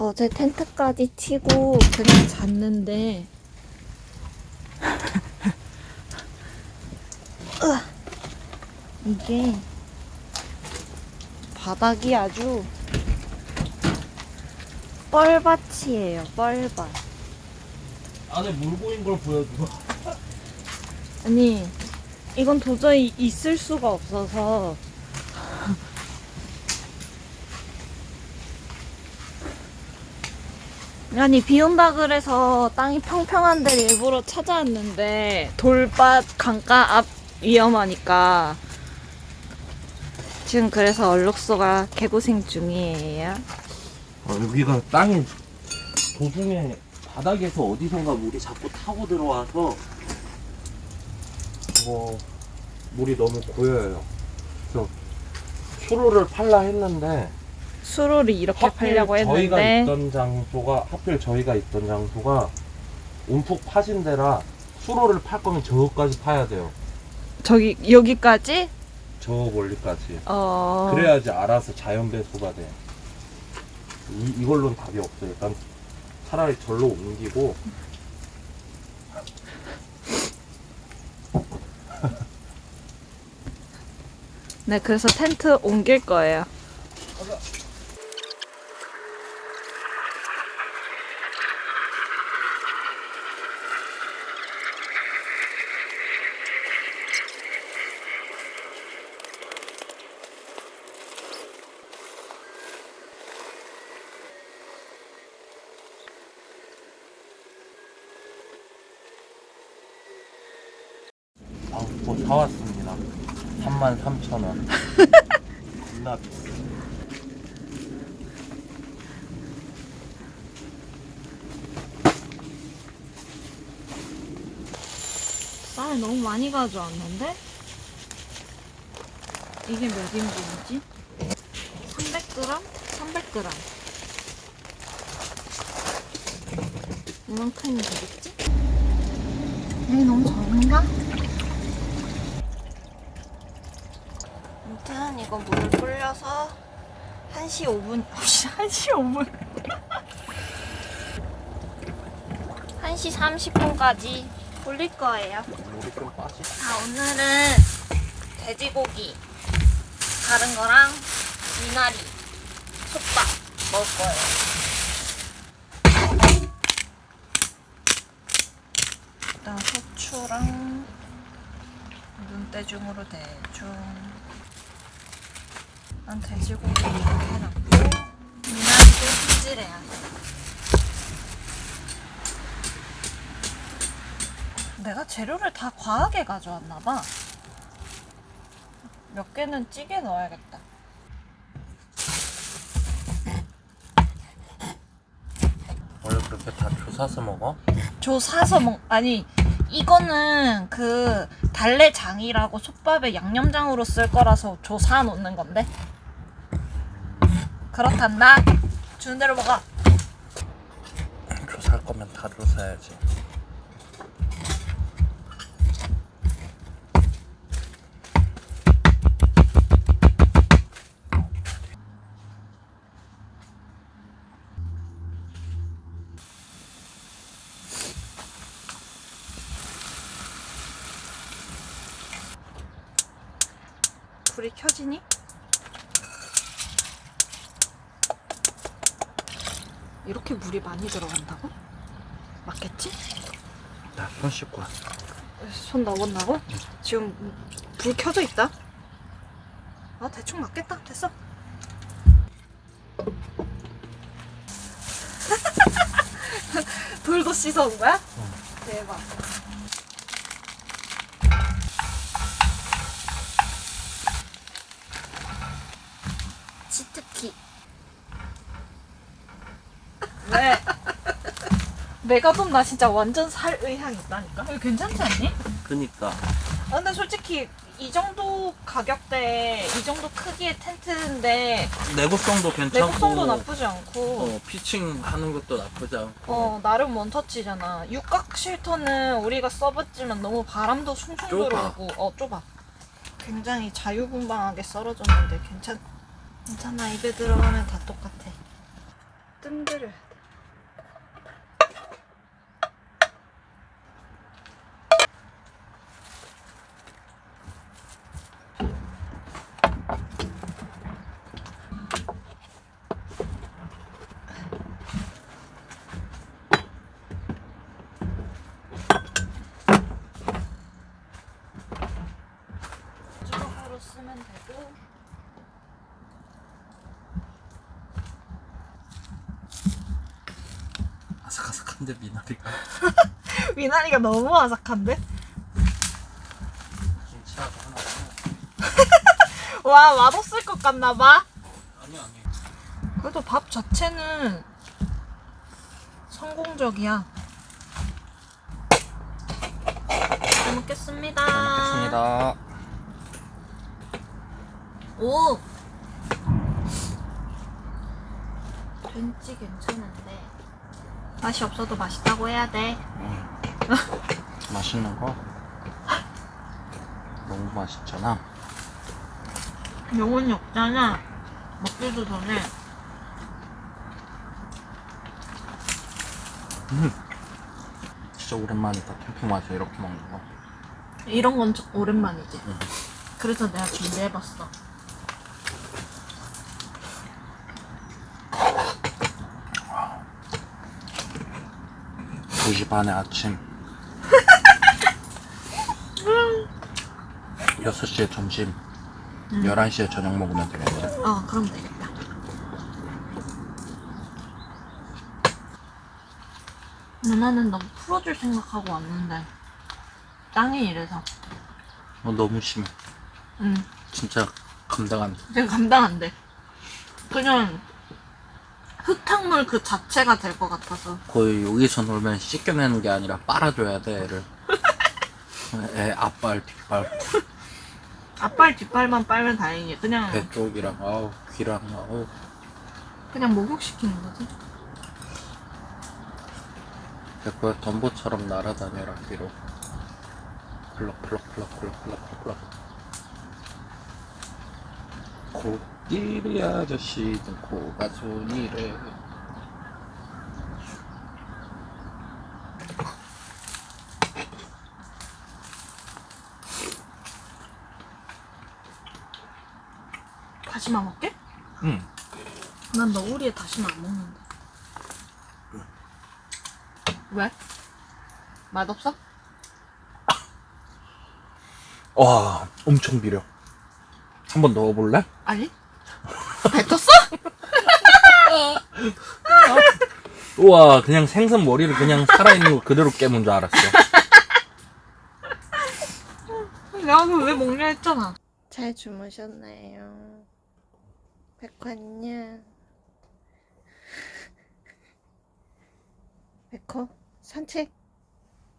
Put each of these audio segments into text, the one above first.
어제 텐트까지 치고 그냥 잤는데. 이게 바닥이 아주 뻘밭이에요 뻘밭. 안에 물 고인 걸 보여줘. 아니 이건 도저히 있을 수가 없어서 아니 비 온다 그래서 땅이 평평한 데를 일부러 찾아왔는데 돌밭 강가 앞 위험하니까 지금 그래서 얼룩소가 개고생 중이에요. 어, 여기가 땅이 도중에 바닥에서 어디선가 물이 자꾸 타고 들어와서 뭐 물이 너무 고여요. 그래서 수로를 팔라 했는데 수로를 이렇게 하필 팔려고 저희가 했는데 있던 장소가 하필 저희가 있던 장소가 움푹 파진 데라 수로를 팔 거면 저거까지 파야 돼요. 저기 여기까지 저 멀리까지. 어 그래야지 알아서 자연 배수가 돼. 이, 이걸로는 답이 없어. 일단 차라리 절로 옮기고 네, 그래서 텐트 옮길 거예요. 아, 뭐 사왔습니다. 33,000원. 겁나 비싸. 쌀 너무 많이 가져왔는데? 이게 몇 인분이지? 300g? 300g. 이만큼이 되겠지? 에이, 너무 적은가? 아무튼 이거 불려서 1시 5분, 1시 5분. 1시 30분까지 불릴 거예요. 자, 오늘은 돼지고기 다른 거랑 미나리, 솥밥 먹을 거예요. 일단 후추랑 눈대중으로 대충 난 돼지고기 이렇게 해놨고 미나리도 손질해야 돼. 내가 재료를 다 과하게 가져왔나 봐. 몇 개는 찌개 넣어야겠다. 원래 그렇게 다 조사서 먹어? 저 사서 먹 아니 이거는 그 달래장이라고 솥밥에 양념장으로 쓸 거라서 저 사 놓는 건데. 그렇단다. 주는 대로 먹어. 조사할 거면 다 조사야지. 물이 많이 들어간다고? 맞겠지? 나손 씻고 왔어. 손 넣었나고? 지금 불 켜져 있다. 아 대충 맞겠다. 됐어. 돌도 씻어온 거야? 왜? 메가돔 나 진짜 완전 살 의향 있다니까. 이거 괜찮지 않니? 그니까. 아, 근데 솔직히 이 정도 가격대, 이 정도 크기의 텐트인데 내구성도 괜찮고. 내구성도 나쁘지 않고 어, 피칭 하는 것도 나쁘지 않고. 어 나름 원터치잖아. 육각 쉘터는 우리가 써봤지만 너무 바람도 숭숭 좁아. 들어오고 어 좁아. 굉장히 자유분방하게 썰어졌는데 괜찮 괜찮아 입에 들어가면 다 똑같아. 뜸들여 주걱으로 쓰면 되고 아삭아삭한데 미나리가 미나리가 너무 아삭한데? 김치하고 하나 와 맛없을 것 같나 봐. 아니 아니 그래도 밥 자체는 성공적이야. 잘 먹겠습니다. 먹겠습니다 오. 된지 괜찮은데 맛이 없어도 맛있다고 해야 돼. 맛있는 거 너무 맛있잖아 영혼이 없잖아. 먹기도 전에 진짜 오랜만이다 캠핑 와서 이렇게 먹는 거 이런 건좀 오랜만이지. 응. 그래서 내가 준비해봤어. 두시 반에 아침. 6시에 점심. 11시에 저녁 먹으면 되겠지 어, 그럼 되겠다. 누나는 너무 풀어줄 생각하고 왔는데 땅이 이래서. 어, 너무 심해. 응. 진짜 감당 안 돼. 내가 감당 안 돼. 그냥 흙탕물 그 자체가 될 것 같아서. 거의 여기서 놀면 씻겨내는 게 아니라 빨아줘야 돼 애를. 애 앞발 뒷발. 앞발 뒷발만 빨면 다행이야. 그냥 배 쪽이랑 아우 귀랑 아우. 그냥 목욕시키는 거지. 백호야 덤보처럼 날아다녀라 뒤로. 펄럭펄럭펄럭펄럭펄럭펄럭. 코끼리 아저씨는 코가 손이래 다시마 먹게? 응 난 너구리에 다시마 안 먹는데. 왜? 맛없어? 와 엄청 비려 한 번 넣어볼래? 아니? 뱉었어? 우와 그냥 생선 머리를 그냥 살아있는 거 그대로 깨문 줄 알았어 내가 그왜 먹냐 했잖아. 잘 주무셨나요? 백호 안녕. 백호 산책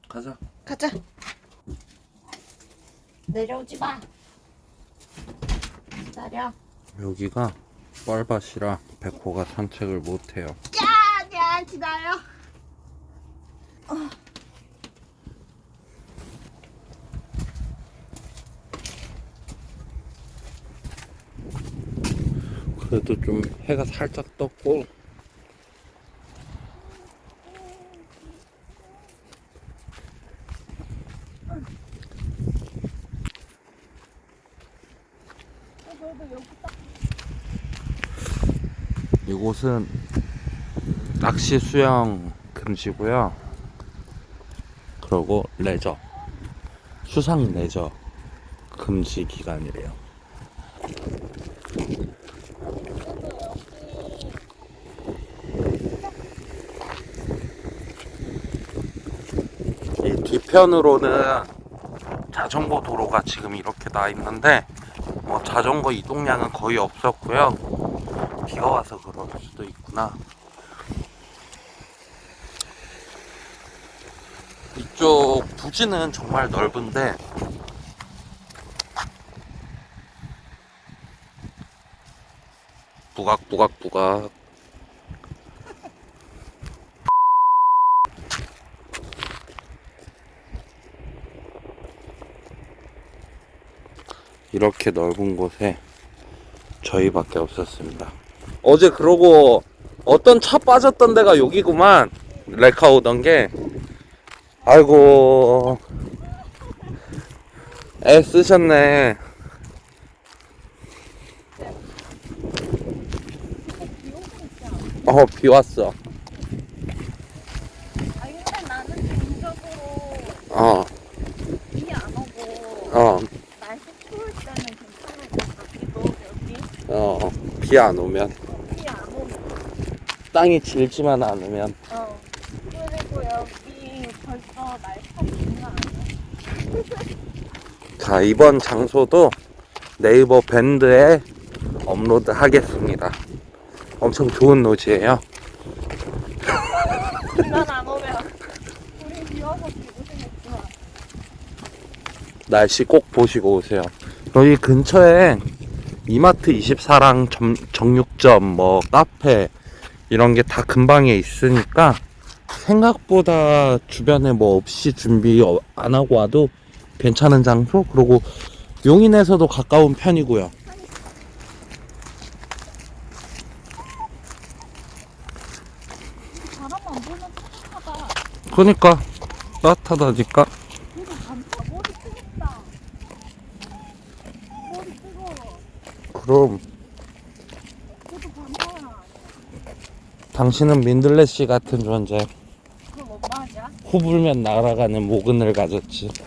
가자 가자. 내려오지 마. 기다려. 여기가 뻘밭이라 백호가 산책을 못해요 야, 야, 기다려. 그래도 좀 해가 살짝 떴고 이곳은 낚시 수영 금지고요. 그리고 레저 수상 레저 금지 기간이래요. 뒤편으로는 자전거 도로가 지금 이렇게 나 있는데 뭐 자전거 이동량은 거의 없었고요. 비가 와서 그럴 수도 있구나. 이쪽 부지는 정말 넓은데 부각부각부각 이렇게 넓은 곳에 저희밖에 없었습니다. 어제 그러고 어떤 차 빠졌던 데가 여기구만. 레카 오던 게. 아이고. 애 쓰셨네. 어, 비 왔어. 아니 근데 나는 개인적으로 어, 비 안 오고 어, 날씨 추울 때는 괜찮을 것 같기도 여기 어. 비 안 오면. 비 안 오면 땅이 질지만 않으면. 어 그리고 여기 벌써 날씨 장난 아니야 자, 이번 장소도 네이버 밴드에 업로드 하겠습니다. 엄청 좋은 노지예요. 비만 안 오면 우리 비 와서 고생했지만 날씨 꼭 보시고 오세요. 여기 근처에 이마트 24랑 점, 정육점, 뭐 카페 이런 게 다 근방에 있으니까 생각보다 주변에 뭐 없이 준비 어- 안 하고 와도 괜찮은 장소 그리고 용인에서도 가까운 편이고요. 그러니까 따뜻하다니까. 그리고 반파 머리 뜨겁다 머리 뜨거워 그럼 당신은 민들레 씨 같은 존재. 그거 뭔 말이야? 호 불면 날아가는 모근을 가졌지.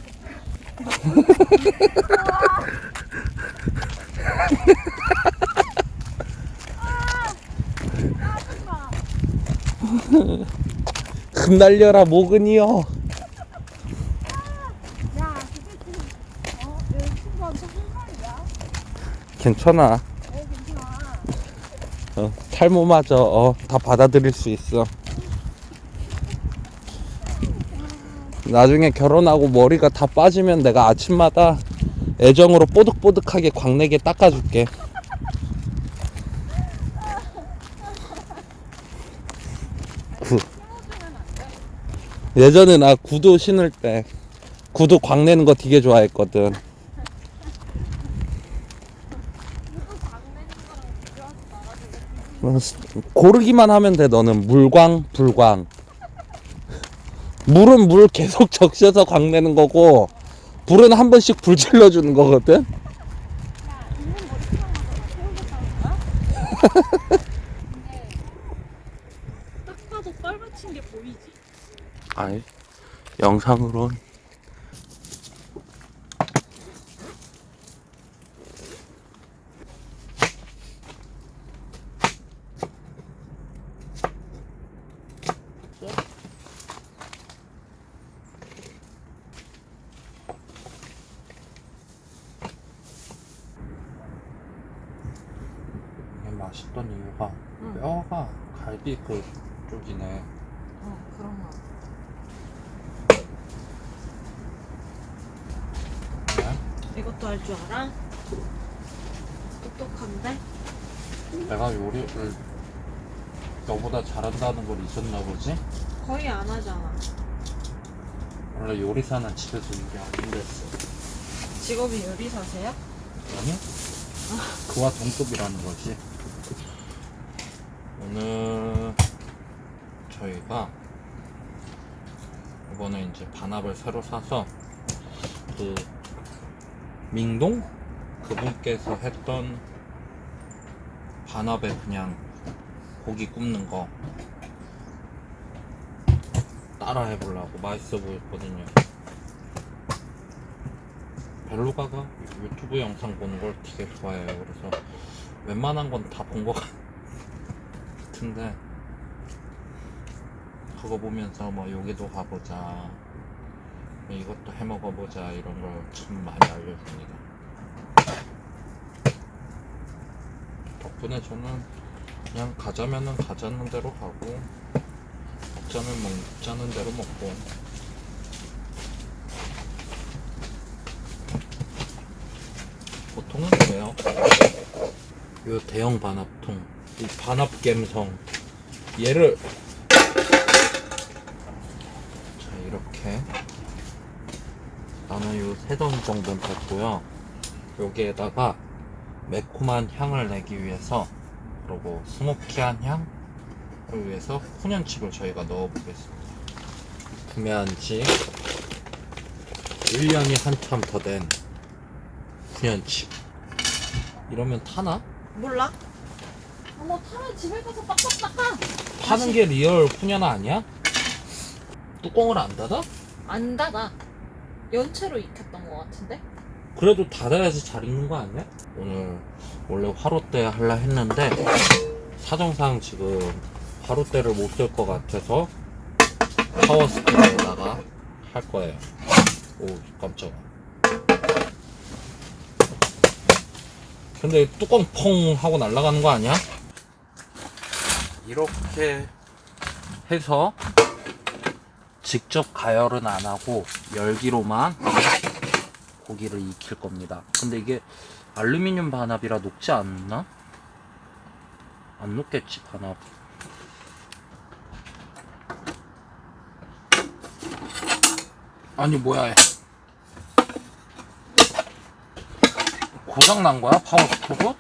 흩날려라 모근이여. 야 그게 지금 어? 내 친구한테 한 말이야? 괜찮아. 어 탈모마저 어, 다 받아들일 수 있어. 나중에 결혼하고 머리가 다 빠지면 내가 아침마다 애정으로 뽀득뽀득하게 광내게 닦아줄게. 구. 예전에 나 구두 신을 때 구두 광내는 거 되게 좋아했거든. 누구 광내는 거랑 비교하지 말아줘 고르기만 하면 돼 너는 물광 불광 물은 물 계속 적셔서 광 내는 거고 불은 한 번씩 불 질러 주는 거거든 태우겠다는 거야? 근데 딱 봐도 빨갛친 게 보이지? 아이 영상으론 이게 맛있던 이유가 응. 뼈가 갈비 그 쪽이네 어 그런 거 이것도 할 줄 알아? 똑똑한데? 내가 요리를 너보다 잊었나 보지? 거의 안 하잖아 원래 요리사는 집에서 일이 안 됐어. 직업이 요리사세요? 아니? 그와 동급이라는 거지. 오늘 저희가 이번에 이제 반합을 새로 사서 그 민동 그분께서 했던 반합에 그냥 고기 굽는 거 따라 해보려고 맛있어 보였거든요. 벨루가가 유튜브 영상 보는 걸 되게 좋아해요. 그래서 웬만한 건 다 본 것 같은데 그거 보면서 뭐 여기도 가보자 이것도 해 먹어보자 이런 걸 참 많이 알려줍니다. 덕분에 저는 그냥 가자면은 가자는 대로 가고 먹 자는 대로 먹고 보통은 그래요. 요 대형 반합통, 이 반합 갬성, 얘를 자 이렇게 나는 요세던 정도는 됐고요. 여기에다가 매콤한 향을 내기 위해서 그리고 스모키한 향 위해서 훈연칩을 저희가 넣어보겠습니다. 구매한 지 1년이 한참 더 된 훈연칩. 이러면 타나? 몰라? 어머 타면 집에 가서 빡빡 닦아. 타는 게 리얼 훈연 아니야? 뚜껑을 안 닫아? 안 닫아. 연체로 익혔던 것 같은데? 그래도 닫아야지 잘 익는 거 아니야? 오늘 원래 화로대 하려 했는데 사정상 지금 화로대를 못 쓸 것 같아서 파워스피드에다가 할 거예요. 오 깜짝아. 근데 뚜껑 펑 하고 날아가는 거 아니야? 이렇게 해서 직접 가열은 안 하고 열기로만 고기를 익힐 겁니다. 근데 이게 알루미늄 반합이라 녹지 않나? 안 녹겠지 반합. 아니 뭐야 얘. 고장 난 거야 파워 스토브?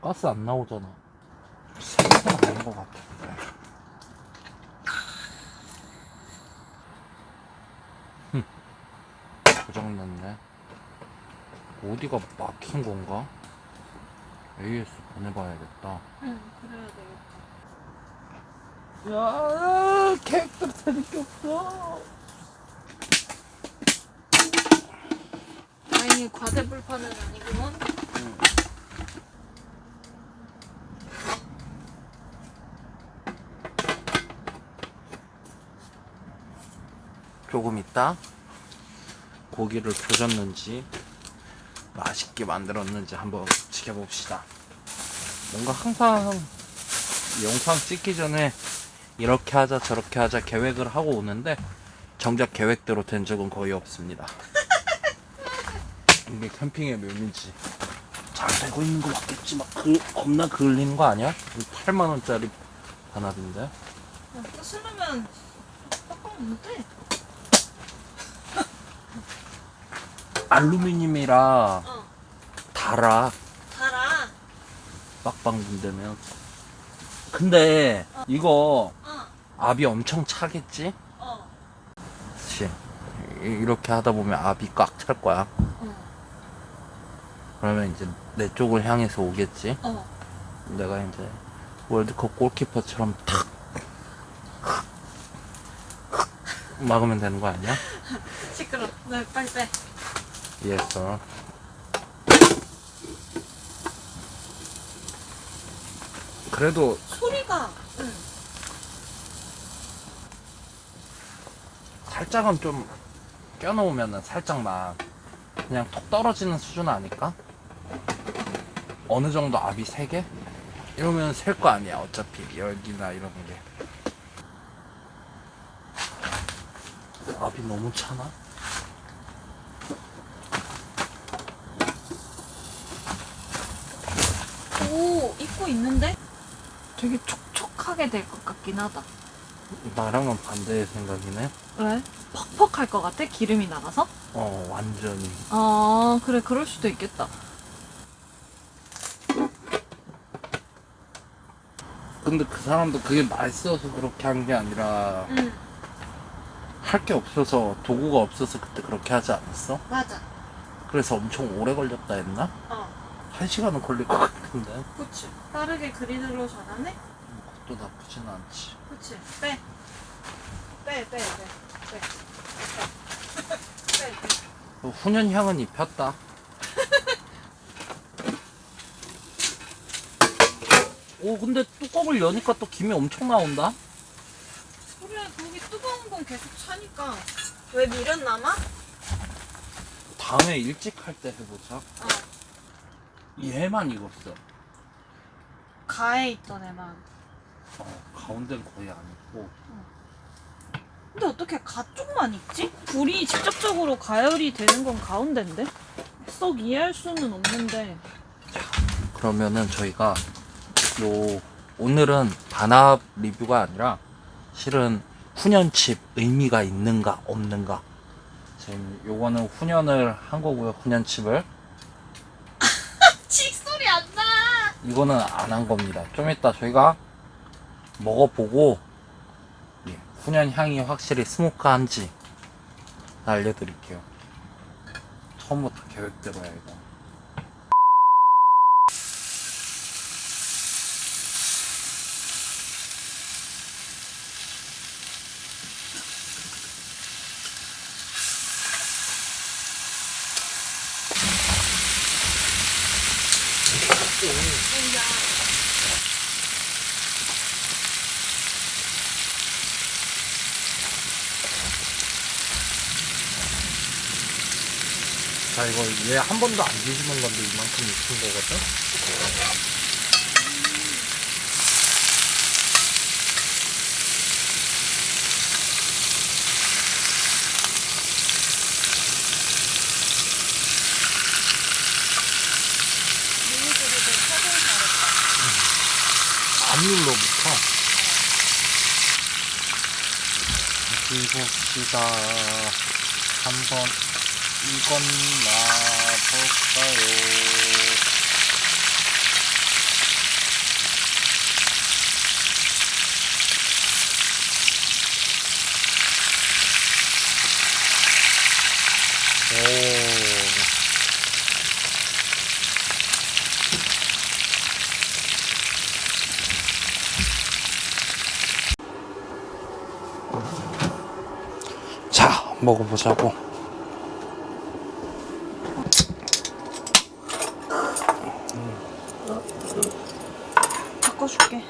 가스 안 나오잖아. 생각은 아닌 것 같아. 고장 났네. 어디가 막힌 건가? AS 보내봐야겠다. 응 그래야 되겠다. 야, 캐릭터 게 없어. 다행히 과대 불판은 아니구먼. 조금 있다 고기를 조졌는지 맛있게 만들었는지 한번 지켜봅시다. 뭔가 항상 영상 찍기 전에 이렇게 하자 저렇게 하자 계획을 하고 오는데 정작 계획대로 된 적은 거의 없습니다. 이게 캠핑의 묘미지. 잘 되고 있는 거 맞겠지? 막 그, 겁나 그을리는 거 아니야? 8만 원짜리 반합인데. 야, 쓰려면 빡빡 못해. 알루미늄이라 어 달아. 달아. 빡빡 문대면. 근데 이거 어 압이 엄청 차겠지? 어. 그치? 이- 이렇게 하다 보면 압이 꽉 찰 거야. 어. 그러면 이제 내 쪽을 향해서 오겠지? 어. 내가 이제 월드컵 골키퍼처럼 탁 막으면 되는 거 아니야? 시끄러. 네 빨리 빼. 이해했어. 그래도 소리가. 응. 살짝은 좀 껴놓으면은 살짝만 그냥 톡 떨어지는 수준 아닐까? 어느 정도 압이 세개 이러면 셀 거 아니야 어차피 열기나 이런 게 압이 너무 차나? 오 입고 있는데? 되게 촉촉하게 될 것 같긴 하다. 나랑은 반대의 생각이네 왜? 퍽퍽할 것 같아? 기름이 나가서? 어 완전히 아 그래 그럴 수도 있겠다. 근데 그 사람도 그게 맛있어서 그렇게 한 게 아니라 응 할 게 없어서 도구가 없어서 그때 그렇게 하지 않았어? 맞아. 그래서 엄청 오래 걸렸다 했나? 어 한 시간은 걸릴 것 같은데 그치. 빠르게 그리드로 전하네? 그것도 나쁘진 않지 그치. 빼. 빼, 빼, 빼. 빼. 빼. 빼. 어, 훈연 향은 입혔다 오 근데 뚜껑을 여니까 또 김이 엄청 나온다 소리야, 거기 뜨거운 건 계속 차니까. 왜 미련 남아? 다음에 일찍 할 때 해보자 어. 얘만 익었어 가에 있던 애만. 어, 가운데는 거의 안 익고 근데 어떻게 가 쪽만 익지? 불이 직접적으로 가열이 되는 건 가운데인데? 썩 이해할 수는 없는데. 그러면은 저희가 요 오늘은 반합 리뷰가 아니라 실은 훈연칩 의미가 있는가 없는가 지금 요거는 훈연을 한 거고요 훈연칩을 칙 소리 안 나! 이거는 안 한 겁니다 좀 이따 저희가 먹어보고 예, 훈연 향이 확실히 스모크한지 알려드릴게요. 처음부터 계획대로야 이거. 자 이거 얘 한 번도 안 뒤집은 건데 이만큼 익힌 거거든? 안 눌러붙어 해봅시다. 한번 이건 놔볼까요 오 자, 먹어보자고. 바꿔줄게.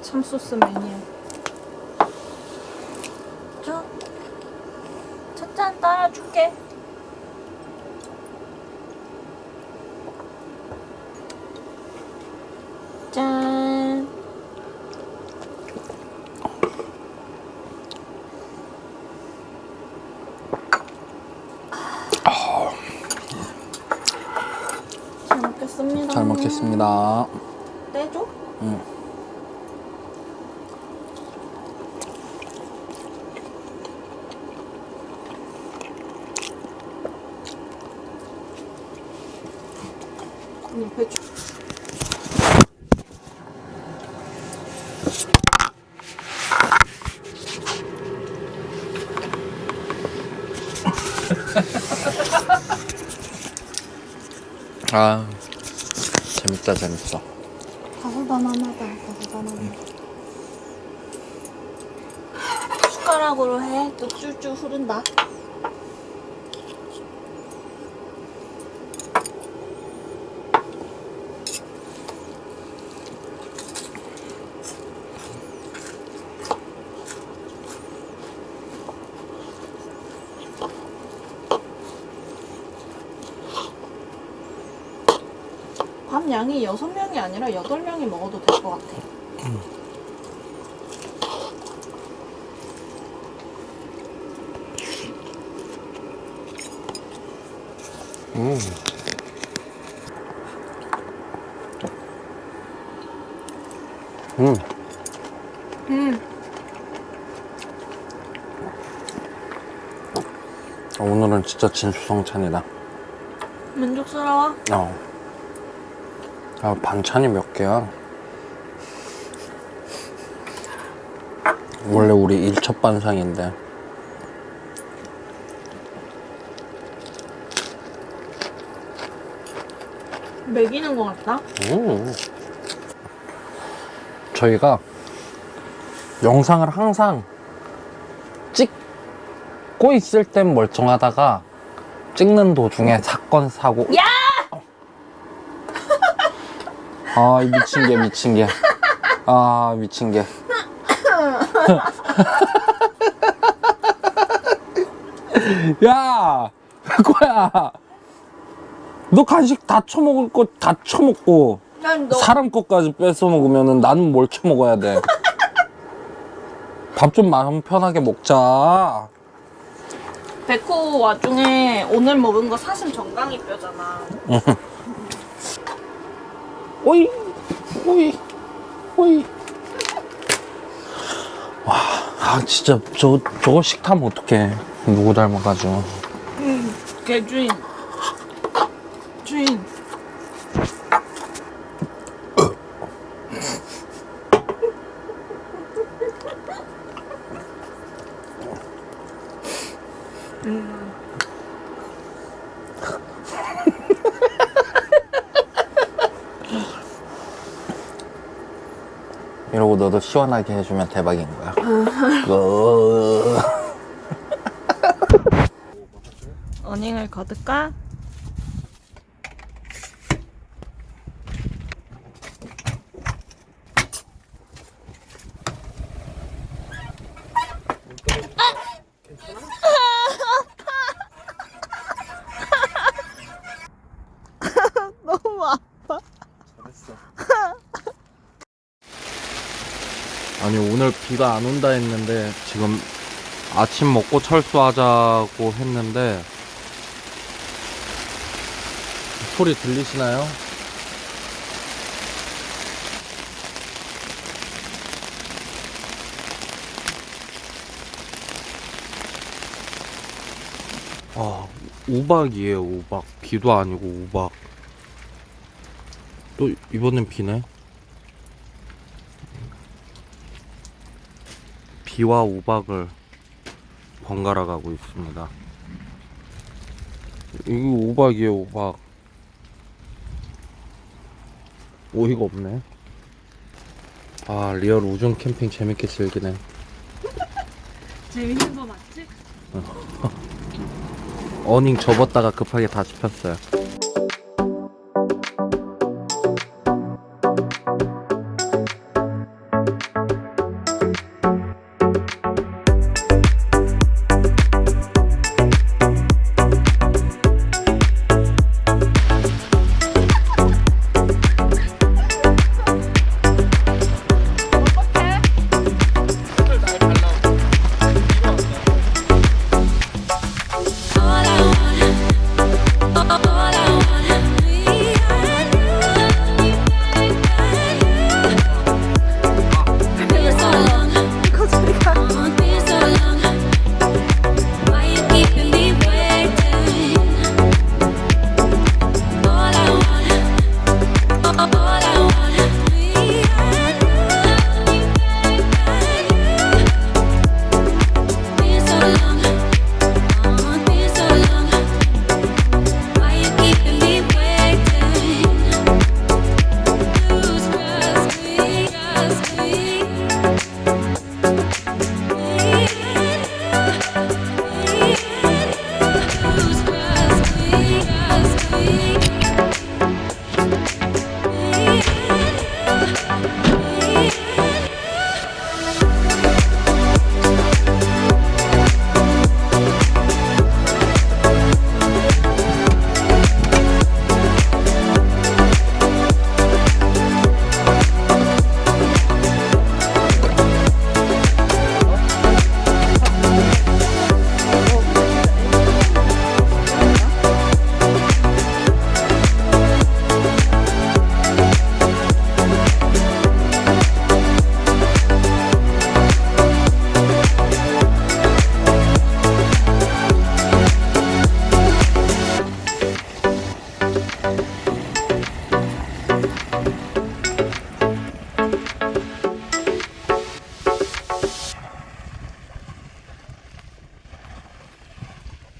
참소스. 저, 첫잔 따라줄게. 짠. 잘 먹겠습니다. 잘 먹겠습니다. 아, 재밌다, 재밌어. 다소다난하다, 다소다난하다. 숟가락으로 해. 또 쭈쭈 흐른다. 양이 6명이 아니라 8명이 먹어도 될 것 같아. 음. 음, 음. 오늘은 진짜 진수성찬이다. 만족스러워? 어. 아, 반찬이 몇 개야? 원래 우리 일첩 반상인데. 먹이는 것 같다? 음. 저희가 영상을 항상 찍고 있을 땐 멀쩡하다가 찍는 도중에 사건 사고 야! 아, 이 미친 게 미친 게. 아, 미친 게. 야! 거야. 너 간식 다 처먹을 거 다 처먹고 난 너. 사람 것까지 뺏어 먹으면은 나는 뭘 처먹어야 돼. 밥 좀 마음 편하게 먹자. 백호 와중에 오늘 먹은 거 사심 정강이 뼈잖아. 오이, 오이, 오이. 와, 아 진짜 저 저거 식탐 어떡해? 누구 닮아가지고. 응. 개 주인. 주인. 이러고 너도 시원하게 해주면 대박인 거야. 어. 어닝을 거둘까? 너무 아파. 아니 오늘 비가 안 온다 했는데 지금 아침 먹고 철수하자고 했는데 소리 들리시나요? 아 우박이에요 우박. 비도 아니고 우박. 또 이번엔 비네 비와 우박을 번갈아 가고 있습니다. 이거 우박이에요, 우박. 오이가 없네. 아, 리얼 우중 캠핑 재밌게 즐기네. 재밌는 거 맞지? 어닝 접었다가 급하게 다시 폈어요.